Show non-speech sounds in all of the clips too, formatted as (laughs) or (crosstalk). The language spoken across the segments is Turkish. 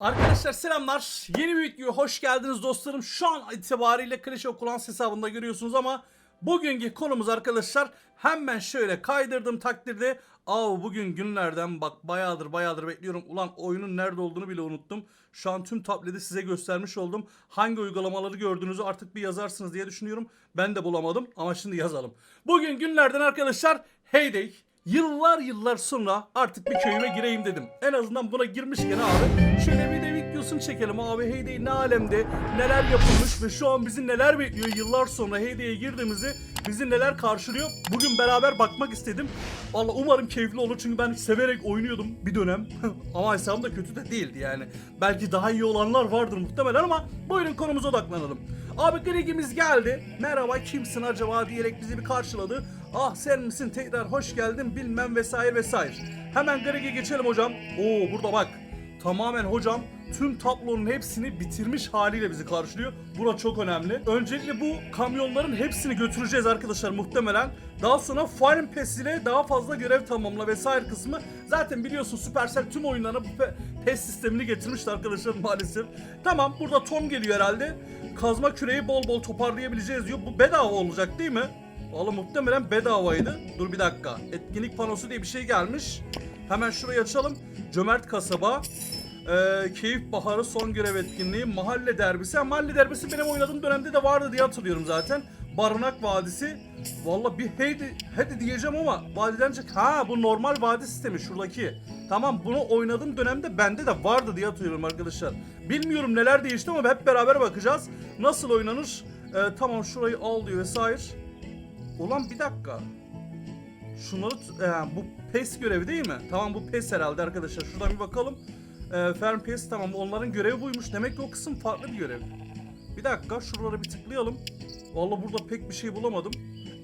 Arkadaşlar selamlar. Yeni bir videoya hoş geldiniz dostlarım. Şu an itibariyle Clash of Clans hesabında görüyorsunuz ama bugünkü konumuz arkadaşlar hemen şöyle kaydırdım takdirde Aa bugün günlerden bak bayağıdır bayağıdır bekliyorum. Ulan oyunun nerede olduğunu bile unuttum. Şu an tüm tableti size göstermiş oldum. Hangi uygulamaları gördüğünüzü artık bir yazarsınız diye düşünüyorum. Ben de bulamadım ama şimdi yazalım. Bugün günlerden arkadaşlar Heyday. Yıllar yıllar sonra artık bir köyüme gireyim dedim. En azından buna girmişken abi şöyle bir de videosunu çekelim abi Heyday ne alemde neler yapılmış ve şu an bizi neler bekliyor yıllar sonra Heyday'e girdiğimizde bizi neler karşılıyor. Bugün beraber bakmak istedim. Valla umarım keyifli olur çünkü ben severek oynuyordum bir dönem. (laughs) ama hesabım da kötü de değildi yani. Belki daha iyi olanlar vardır muhtemelen ama buyurun konumuza odaklanalım. Abi Greg'imiz geldi. Merhaba kimsin acaba diyerek bizi bir karşıladı. Ah sen misin tekrar hoş geldin bilmem vesaire vesaire. Hemen Greg'e geçelim hocam. Oo burada bak. Tamamen hocam tüm tablonun hepsini bitirmiş haliyle bizi karşılıyor. Bura çok önemli. Öncelikle bu kamyonların hepsini götüreceğiz arkadaşlar muhtemelen. Daha sonra Farm Pass ile daha fazla görev tamamla vesaire kısmı. Zaten biliyorsun Supercell tüm oyunlarına bu pe- PES sistemini getirmişti arkadaşlar (laughs) maalesef. Tamam burada Tom geliyor herhalde. Kazma küreği bol bol toparlayabileceğiz diyor. Bu bedava olacak değil mi? Valla muhtemelen bedavaydı. Dur bir dakika. Etkinlik panosu diye bir şey gelmiş. Hemen şurayı açalım. Cömert kasaba. Ee, Keyif Baharı son görev etkinliği. Mahalle derbisi. Ha, mahalle derbisi benim oynadığım dönemde de vardı diye hatırlıyorum zaten. Barınak Vadisi. Valla bir heydi, hadi diyeceğim ama vadiden çık. Ha bu normal vadi sistemi şuradaki. Tamam bunu oynadığım dönemde bende de vardı diye hatırlıyorum arkadaşlar. Bilmiyorum neler değişti ama hep beraber bakacağız. Nasıl oynanır? Ee, tamam şurayı al diyor vesaire. Ulan bir dakika. Şunları e, bu PES görevi değil mi? Tamam bu PES herhalde arkadaşlar. Şuradan bir bakalım. E, Ferm PES tamam onların görevi buymuş. Demek ki o kısım farklı bir görev. Bir dakika şuralara bir tıklayalım. Vallahi burada pek bir şey bulamadım.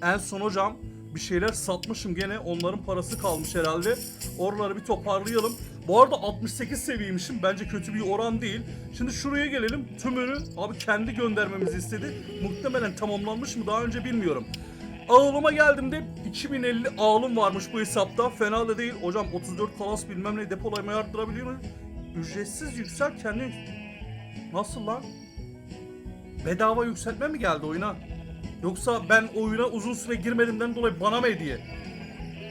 En son hocam bir şeyler satmışım gene. Onların parası kalmış herhalde. Oraları bir toparlayalım. Bu arada 68 seviyeymişim. Bence kötü bir oran değil. Şimdi şuraya gelelim. Tümünü abi kendi göndermemizi istedi. Muhtemelen tamamlanmış mı daha önce bilmiyorum. Ağılıma geldiğimde 2050 ağılım varmış bu hesapta. Fena da değil. Hocam 34 kalas bilmem ne depolamayı arttırabiliyor mu? Ücretsiz yüksel kendi... Nasıl lan? Bedava yükseltme mi geldi oyuna? Yoksa ben oyuna uzun süre girmediğimden dolayı bana mı hediye?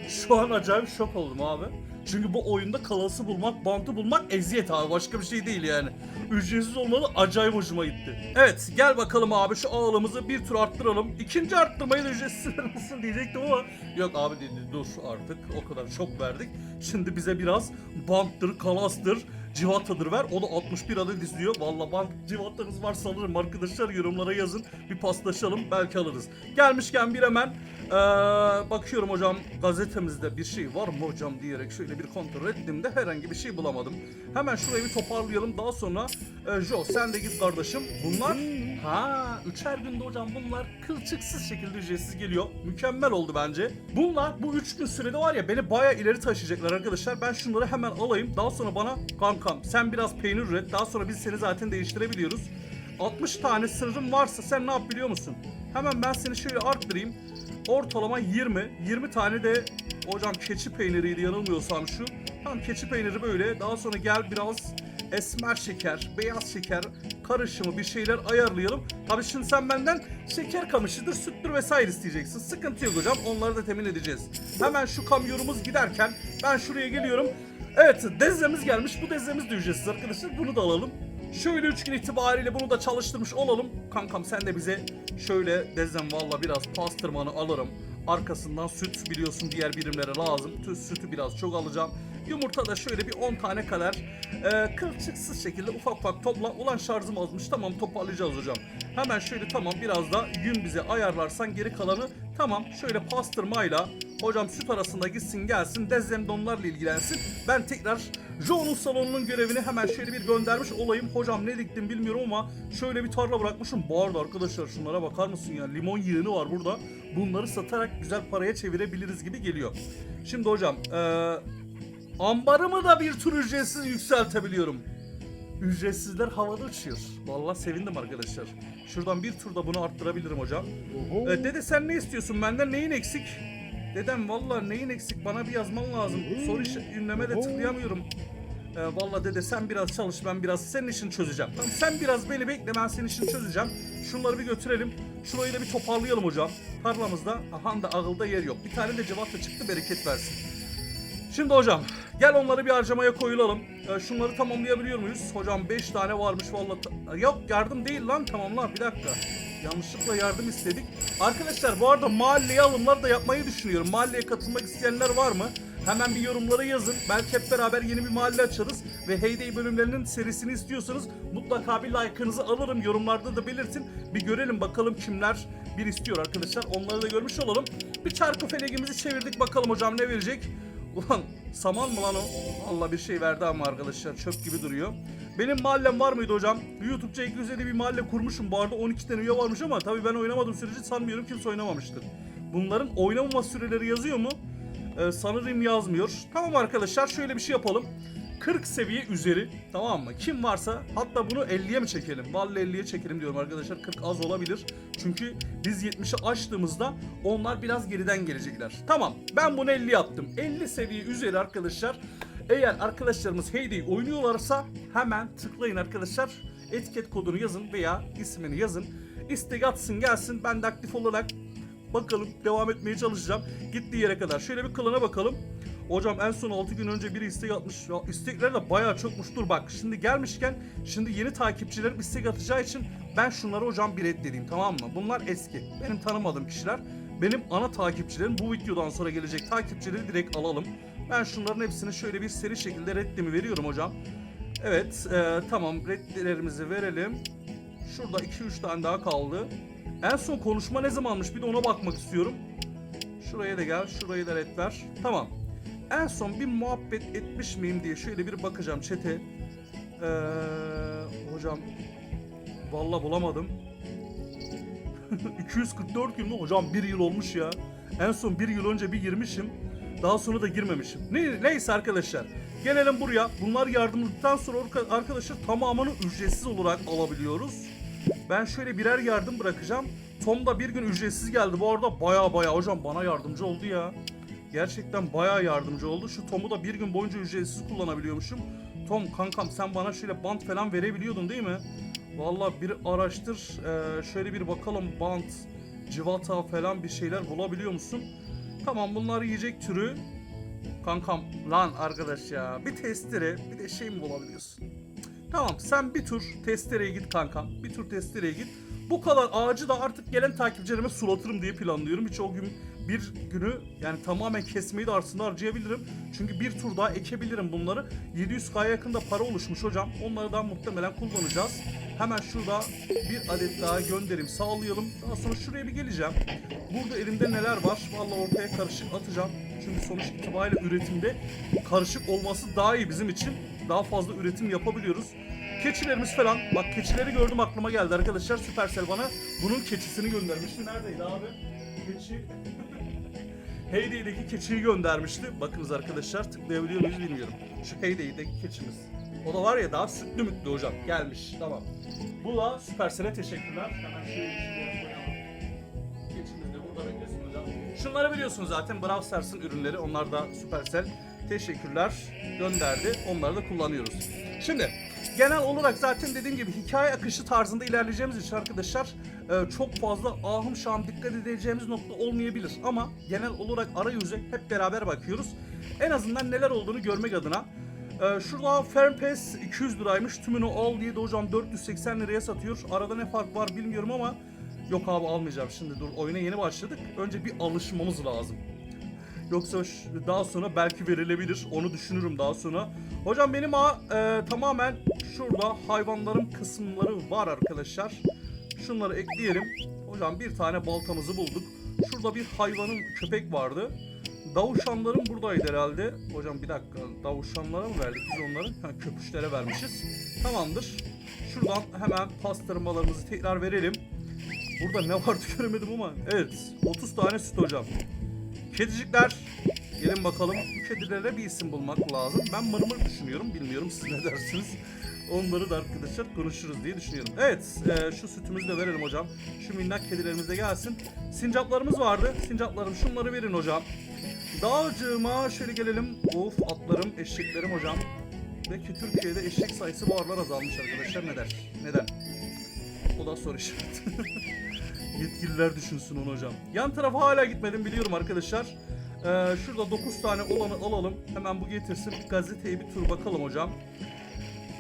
Şu an acayip şok oldum abi. Çünkü bu oyunda kalası bulmak, bantı bulmak eziyet abi. Başka bir şey değil yani. Ücretsiz olmalı acayip hoşuma gitti. Evet gel bakalım abi şu ağılımızı bir tur arttıralım. İkinci arttırmayı da ücretsiz (laughs) mısın diyecektim ama yok abi dedi dur artık o kadar çok verdik. Şimdi bize biraz banttır, kalastır, civatadır ver. O da 61 adet istiyor. Valla bank civatanız varsa alırım arkadaşlar yorumlara yazın. Bir paslaşalım belki alırız. Gelmişken bir hemen eee, bakıyorum hocam gazetemizde bir şey var mı hocam diyerek şöyle bir kontrol ettiğimde herhangi bir şey bulamadım. Hemen şurayı bir toparlayalım. Daha sonra e, Jo sen de git kardeşim. Bunlar ha üçer günde hocam bunlar kılçıksız şekilde ücretsiz geliyor. Mükemmel oldu bence. Bunlar bu üç gün sürede var ya beni baya ileri taşıyacaklar arkadaşlar. Ben şunları hemen alayım. Daha sonra bana kankam sen biraz peynir üret. Daha sonra biz seni zaten değiştirebiliyoruz. 60 tane sırrın varsa sen ne yap biliyor musun? Hemen ben seni şöyle arttırayım. Ortalama 20. 20 tane de hocam keçi peyniriydi yanılmıyorsam şu. Tamam keçi peyniri böyle. Daha sonra gel biraz esmer şeker, beyaz şeker karışımı bir şeyler ayarlayalım. Tabii şimdi sen benden şeker kamışıdır, süttür vesaire isteyeceksin. Sıkıntı yok hocam. Onları da temin edeceğiz. Hemen şu kamyonumuz giderken ben şuraya geliyorum. Evet dezemiz gelmiş. Bu dezemiz de ücretsiz arkadaşlar. Bunu da alalım. Şöyle üç gün itibariyle bunu da çalıştırmış olalım. Kankam sen de bize şöyle dezem valla biraz pastırmanı alırım. Arkasından süt biliyorsun diğer birimlere lazım. Sütü biraz çok alacağım. Yumurta da şöyle bir 10 tane kadar e, kılçıksız şekilde ufak ufak topla. Ulan şarjım azmış tamam toparlayacağız hocam. Hemen şöyle tamam biraz da gün bize ayarlarsan geri kalanı tamam şöyle pastırmayla hocam süt arasında gitsin gelsin Dezem de onlarla ilgilensin. Ben tekrar Joe'nun salonunun görevini hemen şöyle bir göndermiş olayım. Hocam ne diktim bilmiyorum ama şöyle bir tarla bırakmışım. Bu arada arkadaşlar şunlara bakar mısın ya? Limon yığını var burada. Bunları satarak güzel paraya çevirebiliriz gibi geliyor. Şimdi hocam eee ambarımı da bir tur ücretsiz yükseltebiliyorum. Ücretsizler havada uçuyor. Vallahi sevindim arkadaşlar. Şuradan bir turda bunu arttırabilirim hocam. Ee, dede sen ne istiyorsun benden neyin eksik? Dedem vallahi neyin eksik bana bir yazman lazım. Soru ünleme de tıklayamıyorum. Ee, Valla dede sen biraz çalış ben biraz senin işini çözeceğim. Tamam sen biraz beni bekle ben senin işini çözeceğim. Şunları bir götürelim. Şurayı da bir toparlayalım hocam. Tarlamızda aha da ağılda yer yok. Bir tane de cevap da çıktı bereket versin. Şimdi hocam gel onları bir harcamaya koyulalım. Ee, şunları tamamlayabiliyor muyuz? Hocam 5 tane varmış vallahi. ta- Yok yardım değil lan tamamlar bir dakika. Yanlışlıkla yardım istedik. Arkadaşlar bu arada mahalleye alımlar da yapmayı düşünüyorum. Mahalleye katılmak isteyenler var mı? Hemen bir yorumlara yazın. Belki hep beraber yeni bir mahalle açarız. Ve Heyday bölümlerinin serisini istiyorsanız mutlaka bir like'ınızı alırım. Yorumlarda da belirtin. Bir görelim bakalım kimler bir istiyor arkadaşlar. Onları da görmüş olalım. Bir çarkı felegimizi çevirdik bakalım hocam ne verecek? Ulan saman mı lan o? Allah bir şey verdi ama arkadaşlar çöp gibi duruyor. Benim mahallem var mıydı hocam? YouTube'ca 250 bir mahalle kurmuşum. Bu arada 12 tane üye varmış ama tabii ben oynamadığım sürece sanmıyorum kimse oynamamıştır. Bunların oynamama süreleri yazıyor mu? Ee, sanırım yazmıyor. Tamam arkadaşlar şöyle bir şey yapalım. 40 seviye üzeri tamam mı? Kim varsa hatta bunu 50'ye mi çekelim? Vallahi 50'ye çekelim diyorum arkadaşlar. 40 az olabilir. Çünkü biz 70'i aştığımızda onlar biraz geriden gelecekler. Tamam ben bunu 50 yaptım. 50 seviye üzeri arkadaşlar. Eğer arkadaşlarımız Heyday oynuyorlarsa hemen tıklayın arkadaşlar. Etiket kodunu yazın veya ismini yazın. İstek atsın gelsin. Ben de aktif olarak Bakalım devam etmeye çalışacağım. Gittiği yere kadar. Şöyle bir klana bakalım. Hocam en son 6 gün önce biri istek atmış. Ya istekler de bayağı çokmuş. Dur bak şimdi gelmişken şimdi yeni takipçilerim istek atacağı için ben şunları hocam bir reddedeyim tamam mı? Bunlar eski. Benim tanımadığım kişiler. Benim ana takipçilerim bu videodan sonra gelecek takipçileri direkt alalım. Ben şunların hepsini şöyle bir seri şekilde reddimi veriyorum hocam. Evet e, tamam reddilerimizi verelim. Şurada 2-3 tane daha kaldı. En son konuşma ne zamanmış bir de ona bakmak istiyorum. Şuraya da gel, şurayı da red ver. Tamam. En son bir muhabbet etmiş miyim diye şöyle bir bakacağım çete. Ee, hocam Vallahi bulamadım. (laughs) 244 gün mü? Hocam bir yıl olmuş ya. En son bir yıl önce bir girmişim. Daha sonra da girmemişim. Ne, neyse arkadaşlar. Gelelim buraya. Bunlar yardımlıktan sonra arkadaşlar tamamını ücretsiz olarak alabiliyoruz. Ben şöyle birer yardım bırakacağım. Tom da bir gün ücretsiz geldi. Bu arada baya baya hocam bana yardımcı oldu ya. Gerçekten baya yardımcı oldu. Şu Tom'u da bir gün boyunca ücretsiz kullanabiliyormuşum. Tom kankam sen bana şöyle bant falan verebiliyordun değil mi? Vallahi bir araştır. Ee, şöyle bir bakalım bant, civata falan bir şeyler bulabiliyor musun? Tamam bunlar yiyecek türü. Kankam lan arkadaş ya bir testere bir de şey mi bulabiliyorsun? Tamam sen bir tur testereye git kankam. Bir tur testereye git. Bu kadar ağacı da artık gelen takipçilerime sulatırım diye planlıyorum. Hiç o gün bir günü yani tamamen kesmeyi de aslında harcayabilirim. Çünkü bir tur daha ekebilirim bunları. 700k yakında para oluşmuş hocam. Onları da muhtemelen kullanacağız. Hemen şurada bir adet daha gönderim sağlayalım. Daha sonra şuraya bir geleceğim. Burada elimde neler var? Vallahi ortaya karışık atacağım. Çünkü sonuç itibariyle üretimde karışık olması daha iyi bizim için. Daha fazla üretim yapabiliyoruz. Keçilerimiz falan. Bak keçileri gördüm aklıma geldi arkadaşlar. Supercell bana bunun keçisini göndermişti. Neredeydi abi? Keçi. Heyday'deki keçiyi göndermişti. Bakınız arkadaşlar tıklayabiliyor muyuz bilmiyorum. Şu Heyday'deki keçimiz. O da var ya daha sütlü mütlü hocam. Gelmiş. Tamam. Bu da Supercell'e teşekkürler. Hemen şöyle. Keçimiz de burada beklesin hocam. Şunları biliyorsunuz zaten Brawl Stars'ın ürünleri. Onlar da Supercell. Teşekkürler gönderdi. Onları da kullanıyoruz. Şimdi genel olarak zaten dediğim gibi hikaye akışı tarzında ilerleyeceğimiz için arkadaşlar e, çok fazla ahım şahım dikkat edeceğimiz nokta olmayabilir. Ama genel olarak arayüze hep beraber bakıyoruz. En azından neler olduğunu görmek adına. Ee, şurada Fern Pass 200 liraymış. Tümünü al diye de hocam 480 liraya satıyor. Arada ne fark var bilmiyorum ama yok abi almayacağım şimdi dur oyuna yeni başladık. Önce bir alışmamız lazım. Yoksa daha sonra belki verilebilir. Onu düşünürüm daha sonra. Hocam benim ha e, tamamen şurada hayvanların kısımları var arkadaşlar. Şunları ekleyelim. Hocam bir tane baltamızı bulduk. Şurada bir hayvanın köpek vardı. Davuşanların buradaydı herhalde. Hocam bir dakika. Davuşanlara mı verdik biz onları? Ha, köpüşlere vermişiz. Tamamdır. Şuradan hemen pastırmalarımızı tekrar verelim. Burada ne vardı (laughs) göremedim ama. Evet. 30 tane süt hocam. Kedicikler. Gelin bakalım. Kedilere bir isim bulmak lazım. Ben mırmır düşünüyorum. Bilmiyorum siz ne dersiniz. Onları da arkadaşlar konuşuruz diye düşünüyorum. Evet. e, şu sütümüzü de verelim hocam. Şu minnak kedilerimiz de gelsin. Sincaplarımız vardı. Sincaplarım şunları verin hocam. Dağcığıma şöyle gelelim. Of atlarım, eşeklerim hocam. Belki Türkiye'de eşek sayısı bu aralar azalmış arkadaşlar. Neden? Neden? O da soru işareti. (laughs) Yetkililer düşünsün onu hocam. Yan tarafa hala gitmedim biliyorum arkadaşlar. Ee, şurada 9 tane olanı alalım. Hemen bu getirsin. Gazeteye bir tur bakalım hocam.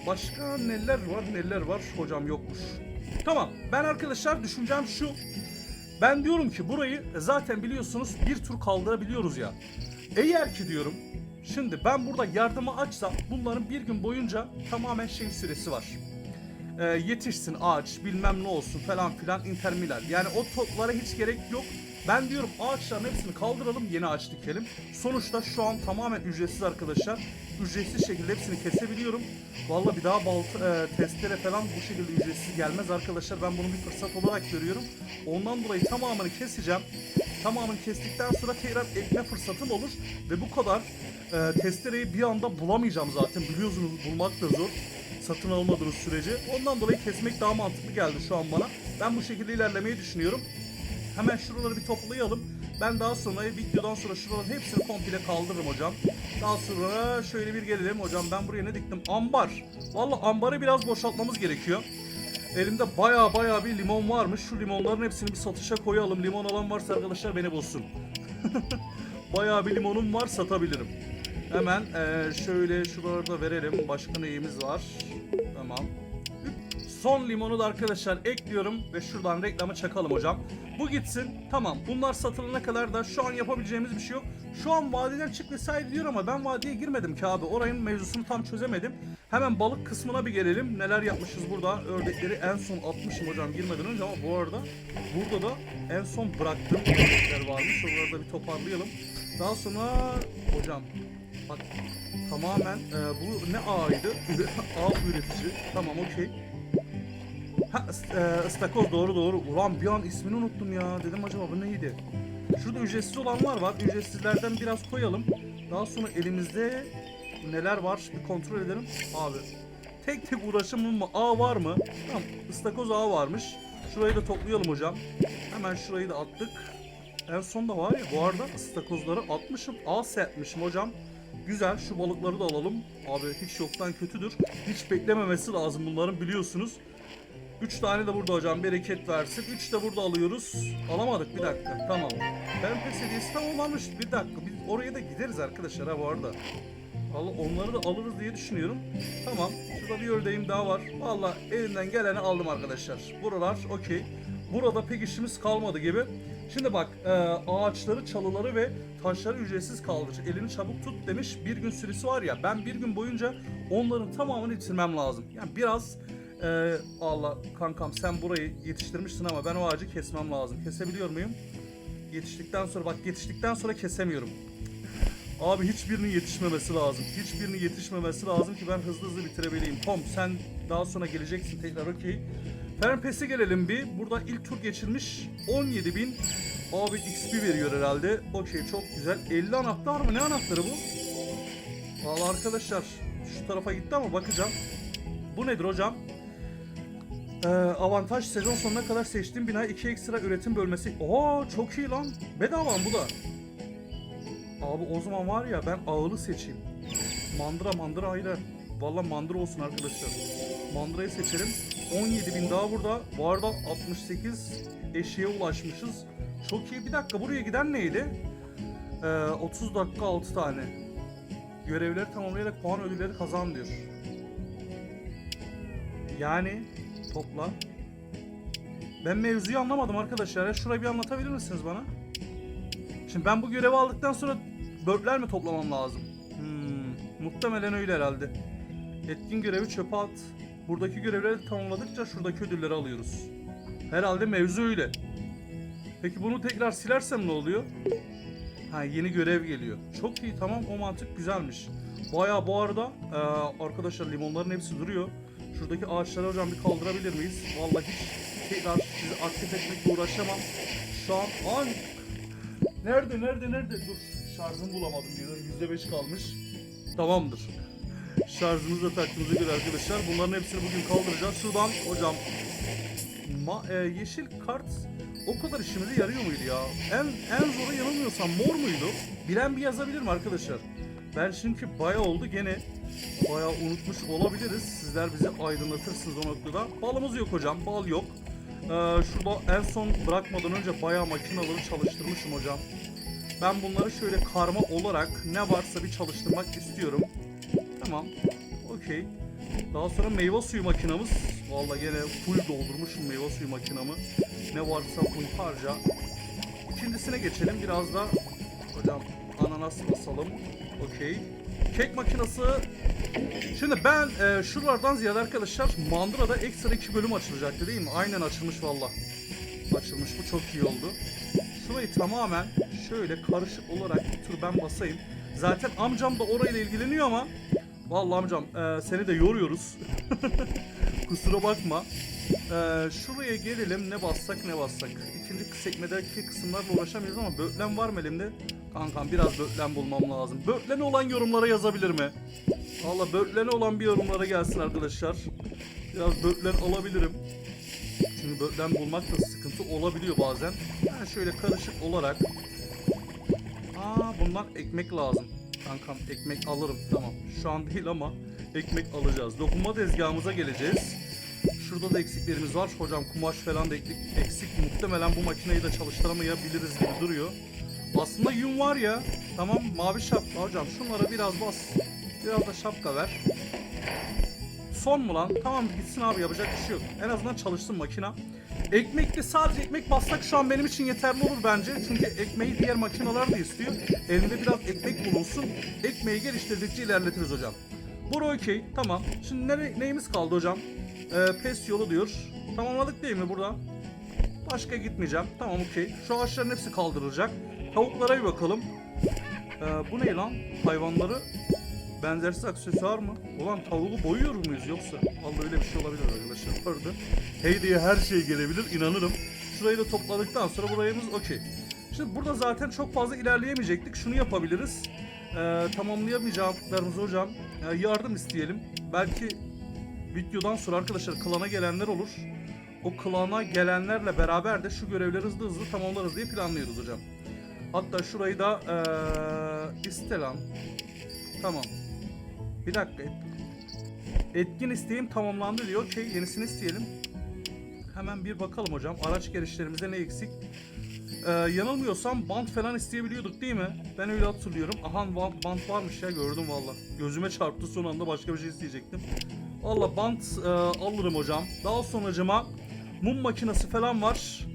Başka neler var neler var hocam yokmuş. Tamam ben arkadaşlar düşüncem şu. Ben diyorum ki burayı zaten biliyorsunuz bir tur kaldırabiliyoruz ya. Eğer ki diyorum şimdi ben burada yardımı açsam bunların bir gün boyunca tamamen şey süresi var. Ee, yetişsin ağaç bilmem ne olsun falan filan intermiler. Yani o toplara hiç gerek yok. Ben diyorum ağaçların hepsini kaldıralım yeni ağaç dikelim. Sonuçta şu an tamamen ücretsiz arkadaşlar. Ücretsiz şekilde hepsini kesebiliyorum. Vallahi bir daha balta, e, testere falan bu şekilde ücretsiz gelmez arkadaşlar. Ben bunu bir fırsat olarak görüyorum. Ondan dolayı tamamını keseceğim. Tamamını kestikten sonra tekrar ekme fırsatım olur. Ve bu kadar e, testereyi bir anda bulamayacağım zaten. Biliyorsunuz bulmak da zor. Satın almadığınız sürece. Ondan dolayı kesmek daha mantıklı geldi şu an bana. Ben bu şekilde ilerlemeyi düşünüyorum. Hemen şuraları bir toplayalım. Ben daha sonra videodan sonra şuraların hepsini komple kaldırırım hocam. Daha sonra şöyle bir gelelim hocam. Ben buraya ne diktim? Ambar. Valla ambarı biraz boşaltmamız gerekiyor. Elimde baya baya bir limon varmış. Şu limonların hepsini bir satışa koyalım. Limon alan varsa arkadaşlar beni bulsun. (laughs) Bayağı bir limonum var satabilirim. Hemen eee, şöyle şuralarda verelim. Başka neyimiz var? Tamam. Son limonu da arkadaşlar ekliyorum ve şuradan reklamı çakalım hocam. Bu gitsin. Tamam. Bunlar satılana kadar da şu an yapabileceğimiz bir şey yok. Şu an vadiden çık vesaire diyor ama ben vadiye girmedim ki abi. Orayın mevzusunu tam çözemedim. Hemen balık kısmına bir gelelim. Neler yapmışız burada? Ördekleri en son atmışım hocam girmeden önce ama bu arada burada da en son bıraktığım ördekler varmış. Oraları da bir toparlayalım. Daha sonra hocam bak tamamen e, bu ne ağıydı? (laughs) Ağ üretici. Tamam okey. Ha e, doğru doğru. Ulan bir an ismini unuttum ya. Dedim acaba bu neydi? Şurada ücretsiz olanlar var. Ücretsizlerden biraz koyalım. Daha sonra elimizde neler var bir kontrol edelim. Abi tek tek uğraşımım mı? A var mı? Tamam ıstakoz A varmış. Şurayı da toplayalım hocam. Hemen şurayı da attık. En son da var ya bu arada ıstakozları atmışım. A setmişim hocam. Güzel şu balıkları da alalım. Abi hiç yoktan kötüdür. Hiç beklememesi lazım bunların biliyorsunuz. 3 tane de burada hocam bereket versin. 3 de burada alıyoruz. Alamadık bir dakika. Tamam. Ben pes hediyesi tamamlanmış. Bir dakika. Biz oraya da gideriz arkadaşlar ha bu arada. Onları da alırız diye düşünüyorum. Tamam. Şurada bir ördeğim daha var. Valla elimden geleni aldım arkadaşlar. Buralar okey. Burada pek işimiz kalmadı gibi. Şimdi bak e, ağaçları, çalıları ve taşları ücretsiz kaldır. Elini çabuk tut demiş. Bir gün süresi var ya. Ben bir gün boyunca onların tamamını bitirmem lazım. Yani biraz ee, Allah kankam sen burayı yetiştirmişsin ama ben o ağacı kesmem lazım. Kesebiliyor muyum? Yetiştikten sonra bak yetiştikten sonra kesemiyorum. Abi hiçbirinin yetişmemesi lazım. Hiçbirinin yetişmemesi lazım ki ben hızlı hızlı bitirebileyim. Tom sen daha sonra geleceksin tekrar okey. Fernpes'e gelelim bir. Burada ilk tur geçirmiş. 17.000 Abi XP veriyor herhalde. Okey çok güzel. 50 anahtar mı? Ne anahtarı bu? Valla arkadaşlar şu tarafa gitti ama bakacağım. Bu nedir hocam? Ee, avantaj sezon sonuna kadar seçtiğim binaya 2 ekstra üretim bölmesi. Oo çok iyi lan. Bedava mı bu da? Abi o zaman var ya ben ağılı seçeyim. Mandıra mandıra ayrı. Valla mandıra olsun arkadaşlar. Mandırayı seçelim. 17 bin daha burada. Bu arada 68 eşeğe ulaşmışız. Çok iyi. Bir dakika buraya giden neydi? Ee, 30 dakika 6 tane. Görevleri tamamlayarak puan ödülleri kazan diyor. Yani topla. Ben mevzuyu anlamadım arkadaşlar. Ya şurayı bir anlatabilir misiniz bana? Şimdi ben bu görevi aldıktan sonra börtler mi toplamam lazım? Hmm, muhtemelen öyle herhalde. Etkin görevi çöpe at. Buradaki görevleri tamamladıkça şuradaki ödülleri alıyoruz. Herhalde mevzu öyle. Peki bunu tekrar silersem ne oluyor? Ha yeni görev geliyor. Çok iyi tamam o mantık güzelmiş. Baya bu arada e, arkadaşlar limonların hepsi duruyor. Şuradaki ağaçları hocam bir kaldırabilir miyiz? Vallahi hiç tekrar sizi aktif etmekle uğraşamam. Şu an an Nerede nerede nerede? Dur şarjımı bulamadım diyor. %5 kalmış. Tamamdır. Şarjımızı da taktığımıza göre arkadaşlar bunların hepsini bugün kaldıracağız. Şuradan hocam ma, e, yeşil kart o kadar işimize yarıyor muydu ya? En en zoru yanılmıyorsam mor muydu? Bilen bir yazabilir mi arkadaşlar? Ben çünkü baya oldu gene bayağı unutmuş olabiliriz. Sizler bizi aydınlatırsınız o noktada. Balımız yok hocam. Bal yok. Ee, şurada en son bırakmadan önce bayağı makinaları çalıştırmışım hocam. Ben bunları şöyle karma olarak ne varsa bir çalıştırmak istiyorum. Tamam. Okey. Daha sonra meyve suyu makinamız. Vallahi gene full doldurmuşum meyve suyu makinamı. Ne varsa bunu harca. İkincisine geçelim. Biraz da hocam ananas basalım. Okey. Kek makinesi. Şimdi ben e, şuralardan ziyade arkadaşlar Mandıra'da ekstra iki bölüm açılacaktı değil mi? Aynen açılmış valla. Açılmış bu çok iyi oldu. Şurayı tamamen şöyle karışık olarak bir tur ben basayım. Zaten amcam da orayla ilgileniyor ama Vallahi amcam e, seni de yoruyoruz. (laughs) Kusura bakma. E, şuraya gelelim ne bassak ne bassak. İkinci sekmedeki kısımlarla uğraşamıyoruz ama böğlen var mı elimde? Kankam biraz böğlen bulmam lazım. Böğleni olan yorumlara yazabilir mi? Valla böğleni olan bir yorumlara gelsin arkadaşlar. Biraz böğlen alabilirim. Çünkü böğlen bulmak da sıkıntı olabiliyor bazen. Ben şöyle karışık olarak. Aa bundan ekmek lazım. Kankam ekmek alırım tamam. Şu an değil ama ekmek alacağız. Dokunma tezgahımıza geleceğiz. Şurada da eksiklerimiz var. Hocam kumaş falan da eksik, eksik. Muhtemelen bu makineyi de çalıştıramayabiliriz gibi duruyor. Aslında yün var ya. Tamam mavi şapka hocam şunlara biraz bas. Biraz da şapka ver. Son mu lan? Tamam gitsin abi yapacak bir şey yok. En azından çalışsın makina. Ekmekli sadece ekmek bassak şu an benim için yeterli olur bence. Çünkü ekmeği diğer makineler de istiyor. Elinde biraz ekmek bulunsun. Ekmeği geliştirdikçe ilerletiriz hocam. Bura okey. Tamam. Şimdi ne, neyimiz kaldı hocam? Ee, pes yolu diyor. Tamamladık değil mi burada? Başka gitmeyeceğim. Tamam okey. Şu ağaçların hepsi kaldırılacak. Tavuklara bir bakalım. Ee, bu ne lan? Hayvanları benzersiz aksesuar mı? Ulan tavuğu boyuyor muyuz yoksa? Vallahi öyle bir şey olabilir arkadaşlar. Pardon. Hey diye her şey gelebilir inanırım. Şurayı da topladıktan sonra burayımız okey. Şimdi burada zaten çok fazla ilerleyemeyecektik. Şunu yapabiliriz. Ee, tamamlayamayacaklarımız hocam. Ee, yardım isteyelim. Belki videodan sonra arkadaşlar klana gelenler olur. O klana gelenlerle beraber de şu görevleri hızlı hızlı tamamlarız diye planlıyoruz hocam. Hatta şurayı da ee, iste. Tamam. Bir dakika. Etkin isteğim tamamlandı diyor. Okey yenisini isteyelim. Hemen bir bakalım hocam. Araç gelişlerimizde ne eksik? Ee, yanılmıyorsam bant falan isteyebiliyorduk değil mi? Ben öyle hatırlıyorum. Aha bant, bant varmış ya gördüm valla. Gözüme çarptı son anda başka bir şey isteyecektim. Valla bant e, alırım hocam. Daha sonracıma mum makinesi falan var.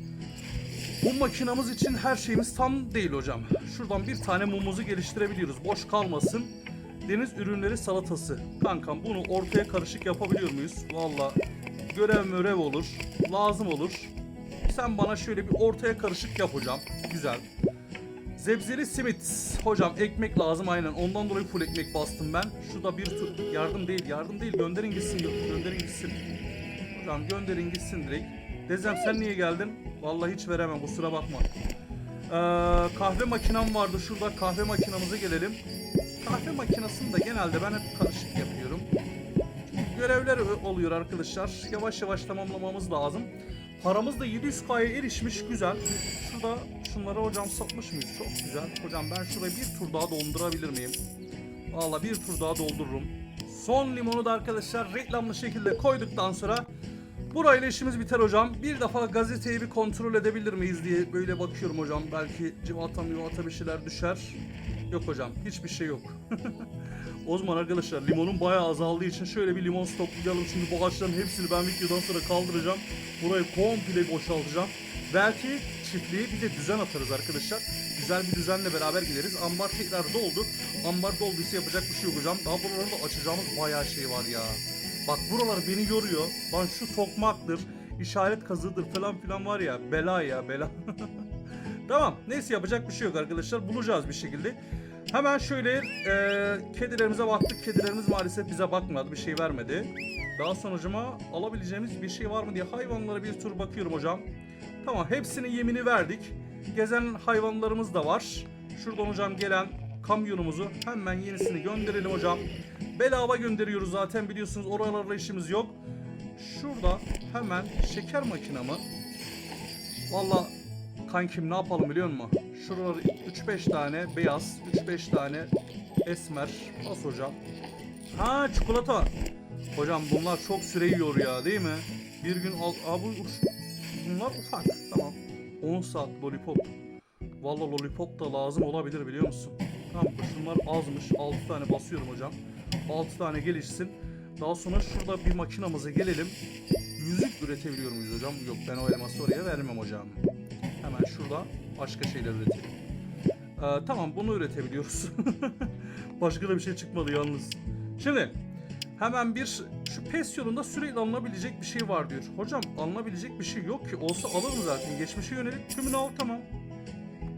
Mum makinamız için her şeyimiz tam değil hocam. Şuradan bir tane mumumuzu geliştirebiliyoruz. Boş kalmasın. Deniz ürünleri salatası. Kankam bunu ortaya karışık yapabiliyor muyuz? Valla görev mörev olur. Lazım olur. Sen bana şöyle bir ortaya karışık yap hocam. Güzel. Zebzeli simit. Hocam ekmek lazım aynen. Ondan dolayı full ekmek bastım ben. Şurada bir tur. Yardım değil yardım değil. Gönderin gitsin. gö- Gönderin gitsin. Hocam gönderin gitsin direkt. Dezem sen niye geldin? Vallahi hiç veremem kusura bakma. Ee, kahve makinem vardı. Şurada kahve makinamıza gelelim. Kahve makinesini de genelde ben hep karışık yapıyorum. Görevler oluyor arkadaşlar. Yavaş yavaş tamamlamamız lazım. Paramız da 700k'ya erişmiş. Güzel. Şurada şunları hocam satmış mıyız? Çok güzel. Hocam ben şurayı bir tur daha dondurabilir miyim? Valla bir tur daha doldururum. Son limonu da arkadaşlar reklamlı şekilde koyduktan sonra burayla işimiz biter hocam. Bir defa gazeteyi bir kontrol edebilir miyiz diye böyle bakıyorum hocam. Belki civata mivata bir şeyler düşer. Yok hocam hiçbir şey yok. (laughs) O zaman arkadaşlar limonun bayağı azaldığı için şöyle bir limon stoklayalım. Çünkü bu ağaçların hepsini ben videodan sonra kaldıracağım. Burayı komple boşaltacağım. Belki çiftliğe bir de düzen atarız arkadaşlar. Güzel bir düzenle beraber gideriz. Ambar tekrar doldu. Ambar dolduysa yapacak bir şey yok hocam. Daha buralarda açacağımız bayağı şey var ya. Bak buralar beni yoruyor. Lan şu tokmaktır, işaret kazıdır falan filan var ya. Bela ya bela. (laughs) Tamam. Neyse yapacak bir şey yok arkadaşlar. Bulacağız bir şekilde. Hemen şöyle e, kedilerimize baktık. Kedilerimiz maalesef bize bakmadı. Bir şey vermedi. Daha sonucuma alabileceğimiz bir şey var mı diye hayvanlara bir tur bakıyorum hocam. Tamam hepsinin yemini verdik. Gezen hayvanlarımız da var. Şuradan hocam gelen kamyonumuzu hemen yenisini gönderelim hocam. Bedava gönderiyoruz zaten biliyorsunuz oralarla işimiz yok. Şurada hemen şeker makinamı Valla kankim ne yapalım biliyor musun? Şuraları 3-5 tane beyaz, 3-5 tane esmer bas hocam. Ha çikolata. Hocam bunlar çok süre yiyor ya değil mi? Bir gün al... Aa, bu, bunlar ufak. Tamam. 10 saat lollipop. Valla lollipop da lazım olabilir biliyor musun? Tamam şunlar azmış. 6 tane basıyorum hocam. 6 tane gelişsin. Daha sonra şurada bir makinamıza gelelim. Yüzük üretebiliyor muyuz hocam? Yok ben o elması oraya vermem hocam. Hemen şurada başka şeyler üretelim. Ee, tamam bunu üretebiliyoruz. (laughs) başka da bir şey çıkmadı yalnız. Şimdi hemen bir şu PES yolunda sürekli alınabilecek bir şey var diyor. Hocam alınabilecek bir şey yok ki. Olsa alırım zaten. Geçmişe yönelik tümünü al tamam.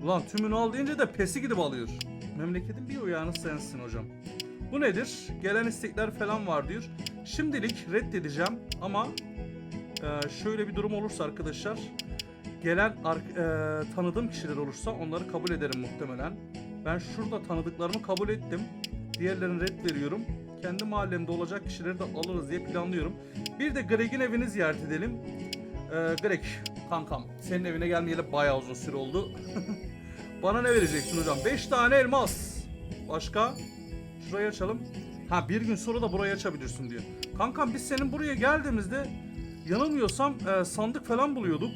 Ulan tümünü al deyince de PES'i gidip alıyor. Memleketin bir uyanı sensin hocam. Bu nedir? Gelen istekler falan var diyor. Şimdilik reddedeceğim ama e, şöyle bir durum olursa arkadaşlar gelen e, tanıdığım kişiler olursa onları kabul ederim muhtemelen. Ben şurada tanıdıklarımı kabul ettim. Diğerlerini red veriyorum. Kendi mahallemde olacak kişileri de alırız diye planlıyorum. Bir de Greg'in evini ziyaret edelim. Ee, Greg, kankam senin evine gelmeyeli bayağı uzun süre oldu. (laughs) Bana ne vereceksin hocam? 5 tane elmas. Başka? Şurayı açalım. Ha bir gün sonra da burayı açabilirsin diyor. Kankam biz senin buraya geldiğimizde yanılmıyorsam e, sandık falan buluyorduk.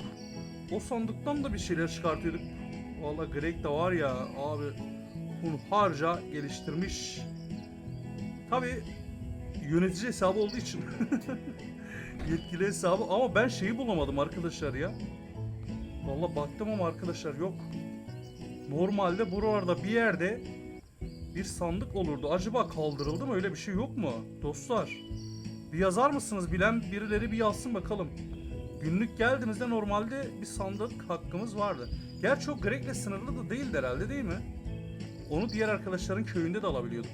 O sandıktan da bir şeyler çıkartıyorduk. Valla Greg de var ya abi hunharca geliştirmiş. Tabi yönetici hesabı olduğu için (laughs) yetkili hesabı ama ben şeyi bulamadım arkadaşlar ya. Valla baktım ama arkadaşlar yok. Normalde buralarda bir yerde bir sandık olurdu. Acaba kaldırıldı mı? Öyle bir şey yok mu? Dostlar. Bir yazar mısınız? Bilen birileri bir yazsın bakalım. Günlük geldiğimizde normalde bir sandık hakkımız vardı. Gerçi o Greg'le sınırlı da değildi herhalde değil mi? Onu diğer arkadaşların köyünde de alabiliyorduk.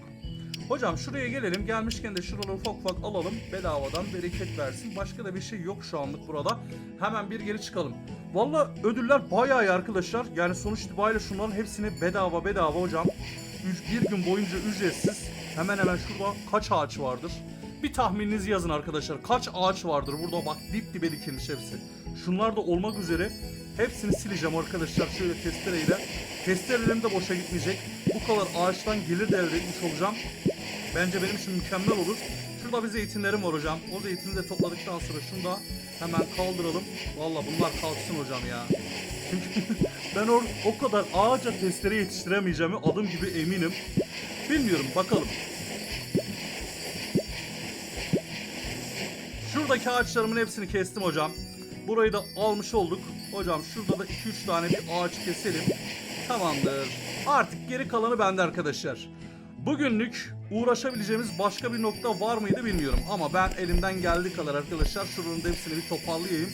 Hocam şuraya gelelim. Gelmişken de şuraları ufak ufak alalım. Bedavadan bereket versin. Başka da bir şey yok şu anlık burada. Hemen bir geri çıkalım. Valla ödüller bayağı iyi arkadaşlar. Yani sonuç itibariyle şunların hepsini bedava bedava hocam. Bir gün boyunca ücretsiz. Hemen hemen şurada kaç ağaç vardır? Bir tahmininizi yazın arkadaşlar. Kaç ağaç vardır burada bak dip dibe dikilmiş hepsi. Şunlar da olmak üzere hepsini sileceğim arkadaşlar şöyle testereyle. Testerelerim de boşa gitmeyecek. Bu kadar ağaçtan gelir de elde etmiş olacağım. Bence benim için mükemmel olur. Şurada bir zeytinlerim var hocam. O zeytini de topladıktan sonra şunu da hemen kaldıralım. Valla bunlar kalksın hocam ya. (laughs) Ben or o kadar ağaca testere yetiştiremeyeceğimi adım gibi eminim. Bilmiyorum bakalım. Şuradaki ağaçlarımın hepsini kestim hocam. Burayı da almış olduk. Hocam şurada da 2-3 tane bir ağaç keselim. Tamamdır. Artık geri kalanı bende arkadaşlar. Bugünlük uğraşabileceğimiz başka bir nokta var mıydı bilmiyorum. Ama ben elimden geldiği kadar arkadaşlar şuranın hepsini bir toparlayayım.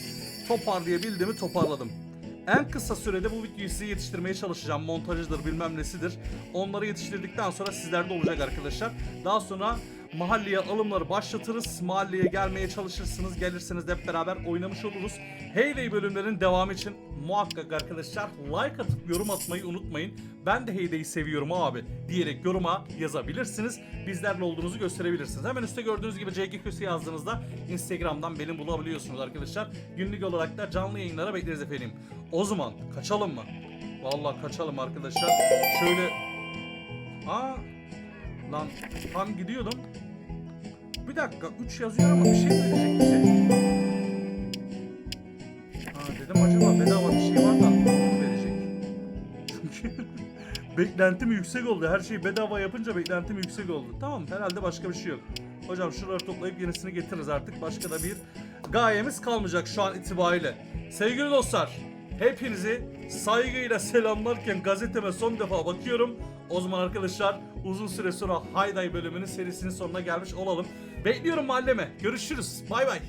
Toparlayabildiğimi toparladım. En kısa sürede bu videoyu size yetiştirmeye çalışacağım. Montajıdır bilmem nesidir. Onları yetiştirdikten sonra sizlerde olacak arkadaşlar. Daha sonra mahalleye alımları başlatırız. Mahalleye gelmeye çalışırsınız. Gelirseniz hep beraber oynamış oluruz. Heyday bölümlerin devamı için muhakkak arkadaşlar like atıp yorum atmayı unutmayın. Ben de Heyday'i seviyorum abi diyerek yoruma yazabilirsiniz. Bizlerle olduğunuzu gösterebilirsiniz. Hemen üstte gördüğünüz gibi CG Köse yazdığınızda Instagram'dan beni bulabiliyorsunuz arkadaşlar. Günlük olarak da canlı yayınlara bekleriz efendim. O zaman kaçalım mı? Vallahi kaçalım arkadaşlar. Şöyle... Aa, Lan tam gidiyordum. Dakika 3 yazıyor ama bir şey verecek bize? Ha dedim acaba bedava bir şey var da onu verecek? Çünkü (laughs) beklentim yüksek oldu. Her şeyi bedava yapınca beklentim yüksek oldu. Tamam herhalde başka bir şey yok. Hocam şuraları toplayıp yenisini getiririz artık. Başka da bir gayemiz kalmayacak şu an itibariyle. Sevgili dostlar, hepinizi saygıyla selamlarken gazeteme son defa bakıyorum. O zaman arkadaşlar uzun süre sonra Hayday bölümünün serisinin sonuna gelmiş olalım. Bekliyorum mahalleme. Görüşürüz. Bay bay.